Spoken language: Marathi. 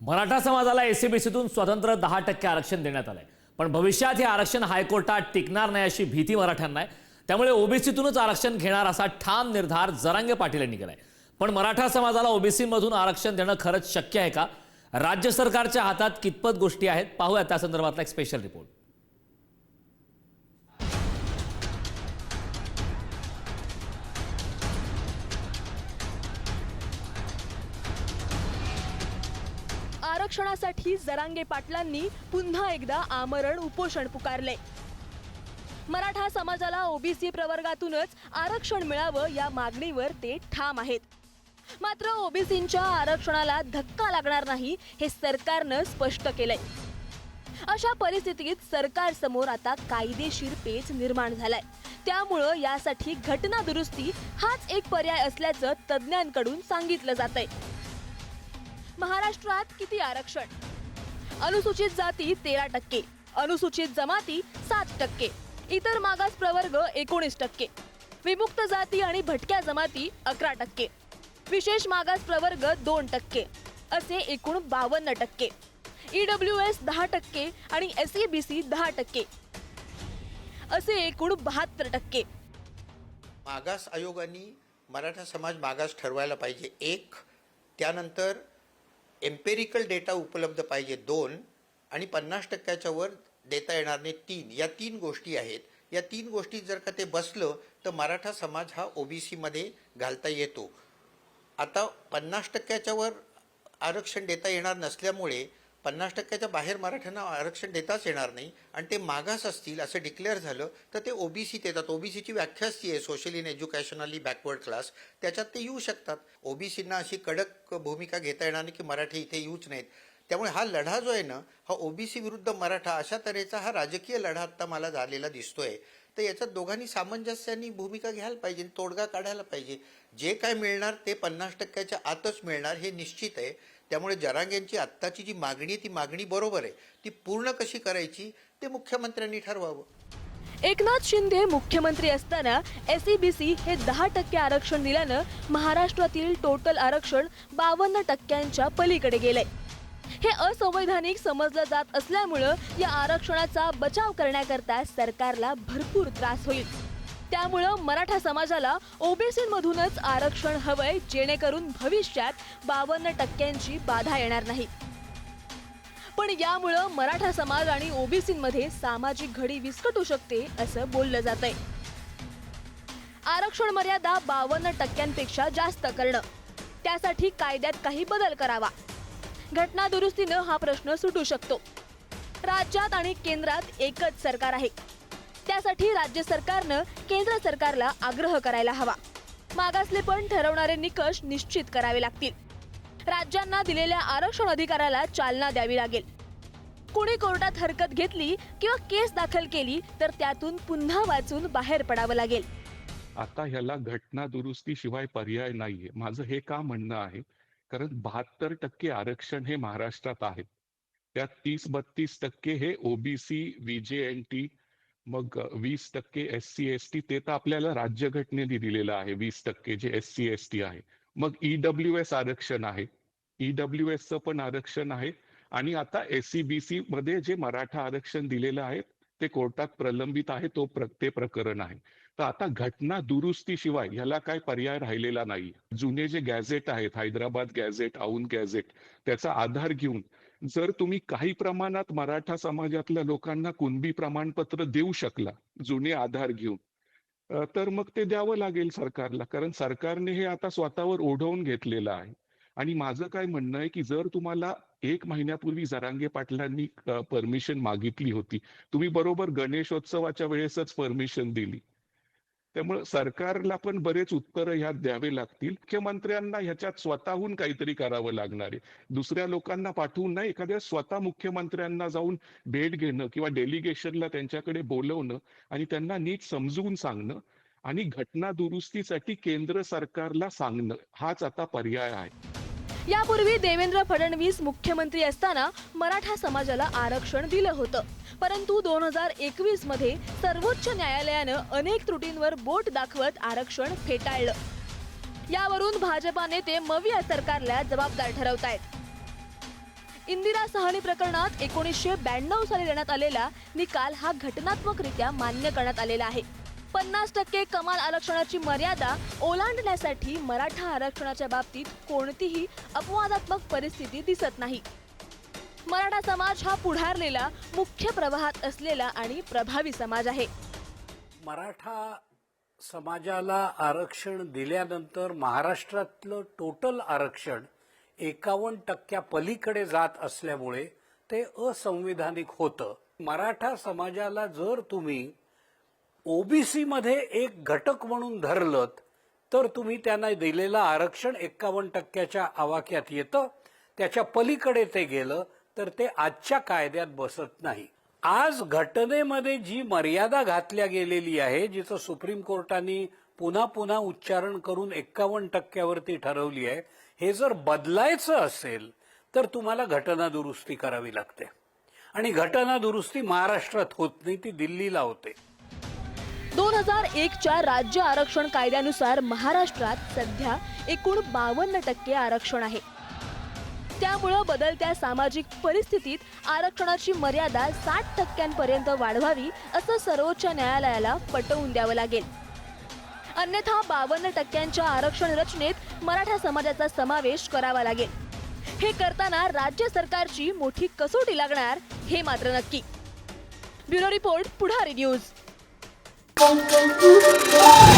मराठा समाजाला एसीबीसीतून स्वतंत्र दहा टक्के आरक्षण देण्यात आलंय. पण भविष्यात हे आरक्षण हायकोर्टात टिकणार नाही अशी भीती मराठ्यांना आहे. त्यामुळे ओबीसीतूनच आरक्षण घेणार असा ठाम निर्धार जरांगे पाटील यांनी केलाय. पण मराठा समाजाला ओबीसीमधून आरक्षण देणं खरंच शक्य आहे का? राज्य सरकारच्या हातात कितपत गोष्टी आहेत? पाहूया त्या संदर्भातला एक स्पेशल रिपोर्ट आरक्षणासाठी जरांगे पाटलांनी पुन्हा एकदा आमरण उपोषण पुकारले. मराठा समाजाला ओबीसी प्रवर्गातूनच आरक्षण मिळावं या मागणीवर ते ठाम आहेत. मात्र ओबीसींच्या आरक्षणाला धक्का लागणार नाही हे सरकारनं स्पष्ट केलंय. अशा परिस्थितीत सरकार समोर आता कायदेशीर पेच निर्माण झालाय. त्यामुळं यासाठी घटना दुरुस्ती हाच एक पर्याय असल्याचं तज्ज्ञांकडून सांगितलं जातंय. महाराष्ट्रात किती आरक्षण? अनुसूचित जाती तेरा टक्के अनुसूचित जमाती सात टक्के इतर मागास प्रवर्ग एकोणीस टक्के विमुक्त जाती आणि भटक्या जमाती अकरा टक्के विशेष मागास प्रवर्ग दोन टक्के असे एकूण बावन्न टक्के ईडब्ल्यू एस दहा टक्के आणि एस बी सी दहा टक्के असे एकूण बहात्तर टक्के. मागास आयोगाने मराठा समाज मागास ठरवायला पाहिजे एक त्यानंतर एम्पेरिकल डेटा उपलब्ध पाहिजे दोन आणि पन्नास टक्क्याच्या वर देता येणार नाही तीन. या तीन गोष्टी आहेत. या तीन गोष्टी जर का ते बसलं तर मराठा समाज हा ओबीसीमध्ये घालता येतो. आता पन्नास टक्क्याच्या वर आरक्षण देता येणार नसल्यामुळे पन्नास टक्क्याच्या बाहेर मराठ्यांना आरक्षण देताच येणार नाही आणि ते मागास असतील असं डिक्लेअर झालं तर ते ओबीसीत येतात ओबीसीची व्याख्याच ती आहे social in educationally backward class त्याच्यात ते येऊ शकतात. ओबीसींना अशी कडक भूमिका घेता येणार नाही की मराठी इथे येऊच नाहीत. त्यामुळे हा लढा जो आहे ना हा ओबीसी विरुद्ध मराठा अशा तऱ्हेचा हा राजकीय लढा आत्ता मला झालेला दिसतोय. तर याच्यात दोघांनी सामंजस्याने भूमिका घ्यायला पाहिजे तोडगा काढायला पाहिजे. जे काय मिळणार ते पन्नास टक्क्याच्या आतच मिळणार हे निश्चित आहे. त्यामुळे जरांगेंची आत्ताची जी मागणी आहे ती मागणी बरोबर आहे. ती पूर्ण कशी करायची ते मुख्यमंत्र्यांनी ठरवावं. एकनाथ शिंदे मुख्यमंत्री असताना एसईबीसी हे दहा टक्के आरक्षण दिल्यानं महाराष्ट्रातील टोटल आरक्षण बावन्न टक्क्यांच्या पलीकडे गेलंय. हे असंवैधानिक समजलं जात असल्यामुळं या आरक्षणाचा बचाव करण्याकरता सरकारला भरपूर त्रास होईल. त्यामुळं मराठा समाजाला ओबीसीमधूनच आरक्षण हवंय जेणेकरून भविष्यात बावन्न टक्क्यांची बाधा येणार नाही. पण यामुळं मराठा समाज आणि ओबीसीमध्ये सामाजिक घडी विस्कटू शकते असं बोललं जात आहे आरक्षण मर्यादा बावन्न टक्क्यांपेक्षा जास्त करणं. त्यासाठी कायद्यात काही बदल करावा. घटना दुरुस्तीनं हा प्रश्न सुटू शकतो. राज्यात आणि केंद्रात एकच सरकार आहे. त्यासाठी राज्य सरकारनं केंद्र सरकारला आग्रह करायला हवा. मागासलेपण ठरवणारे निकष निश्चित करावे लागतील. राज्यांना दिलेल्या आरक्षण अधिकाराला चालना द्यावी लागेल. कुणी कोर्टात हरकत घेतली किंवा केस दाखल केली तर त्यातून पुन्हा वाचून बाहेर पडावं लागेल. आता ह्याला घटना दुरुस्ती शिवाय पर्याय नाहीये. माझं हे का म्हणणं आहे? कारण बहात्तर टक्के आरक्षण हे महाराष्ट्रात आहे. त्यात तीस बत्तीस टक्के हे ओबीसी व्हीजेएनटी मग वीस टक्के एस सी एस टी ते तर आपल्याला राज्यघटनेने दिलेलं आहे वीस टक्के जे एस सी एस टी आहे. मग ईडब्ल्यू एस आरक्षण आहे. ईडब्ल्यू एस चं पण आरक्षण आहे. आणि आता एससीबीसी मध्ये जे मराठा आरक्षण दिलेलं आहे ते कोर्टात प्रलंबित आहे तो प्र, ते प्रकरण आहे. तर आता घटना दुरुस्तीशिवाय ह्याला काय पर्याय राहिलेला नाही. जुने जे गॅझेट आहेत हैदराबाद गॅझेट औन गॅझेट त्याचा आधार घेऊन जर तुम्ही काही प्रमाणात मराठा समाजातल्या लोकांना कुणबी प्रमाणपत्र देऊ शकला जुने आधार घेऊन तर मग ते द्यावं लागेल सरकारला. कारण सरकारने हे आता स्वतःवर ओढवून घेतलेलं आहे. आणि माझं काय म्हणणं आहे की जर तुम्हाला एक महिन्यापूर्वी जरांगे पाटलांनी परमिशन मागितली होती तुम्ही बरोबर गणेशोत्सवाच्या वेळेसच परमिशन दिली. त्यामुळे सरकारला पण बरेच उत्तरं ह्यात द्यावे लागतील. मुख्यमंत्र्यांना ह्याच्यात स्वतःहून काहीतरी करावं लागणार आहे. दुसऱ्या लोकांना पाठवून नाही एखाद्या स्वतः मुख्यमंत्र्यांना जाऊन भेट घेणं किंवा डेलिगेशनला त्यांच्याकडे बोलवणं आणि त्यांना नीट समजून सांगणं आणि घटना दुरुस्तीसाठी केंद्र सरकारला सांगणं हाच आता पर्याय आहे. यापूर्वी देवेंद्र फडणवीस मुख्यमंत्री असताना मराठा समाजाला आरक्षण दिलं होतं. परंतु दोन हजार एकवीसमध्ये सर्वोच्च न्यायालयानं अनेक त्रुटींवर बोट दाखवत आरक्षण फेटाळलं. यावरून भाजपा नेते मविया सरकारला जबाबदार ठरवतायत. इंदिरा सहानी प्रकरणात एकोणीसशे ब्याण्णव साली देण्यात आलेला निकाल हा घटनात्मकरित्या मान्य करण्यात आलेला आहे. पन्नास टक्के कमाल आरक्षणाची मर्यादा ओलांडण्यासाठी मराठा आरक्षणाच्या बाबतीत कोणतीही अपवादात्मक परिस्थिती दिसत नाही. मराठा समाज हा पुढारलेला मुख्य प्रवाहात असलेला आणि प्रभावी समाज आहे. मराठा समाजाला आरक्षण दिल्यानंतर महाराष्ट्रातलं टोटल आरक्षण एकावन्न टक्क्या पलीकडे जात असल्यामुळे ते असंविधानिक होतं. मराठा समाजाला जर तुम्ही ओबीसीमध्ये एक घटक म्हणून धरलत तर तुम्ही त्यांना दिलेलं आरक्षण एक्कावन्न टक्क्याच्या आवाक्यात येतं. त्याच्या पलीकडे ते गेलं तर ते आजच्या कायद्यात बसत नाही. आज घटनेमध्ये जी मर्यादा घातल्या गेलेली आहे जिचं सुप्रीम कोर्टाने पुन्हा पुन्हा उच्चारण करून एक्कावन्न टक्क्यावरती ठरवली आहे हे जर बदलायचं असेल तर तुम्हाला घटना दुरुस्ती करावी लागते. आणि घटना दुरुस्ती महाराष्ट्रात होत नाही ती दिल्लीला होते. दोन हजार एकच्या राज्य आरक्षण कायद्यानुसार महाराष्ट्रात सध्या एकूण बावन्न टक्के आरक्षण आहे. त्यामुळं बदलत्या सामाजिक परिस्थितीत आरक्षणाची मर्यादा साठ टक्क्यांपर्यंत वाढवावी असं सर्वोच्च न्यायालयाला पटवून द्यावं लागेल. अन्यथा बावन्न टक्क्यांच्या आरक्षण रचनेत मराठा समाजाचा समावेश करावा लागेल. हे करताना राज्य सरकारची मोठी कसोटी लागणार हे मात्र नक्की. Bureau report Pudhari news. Boom, boom, boom.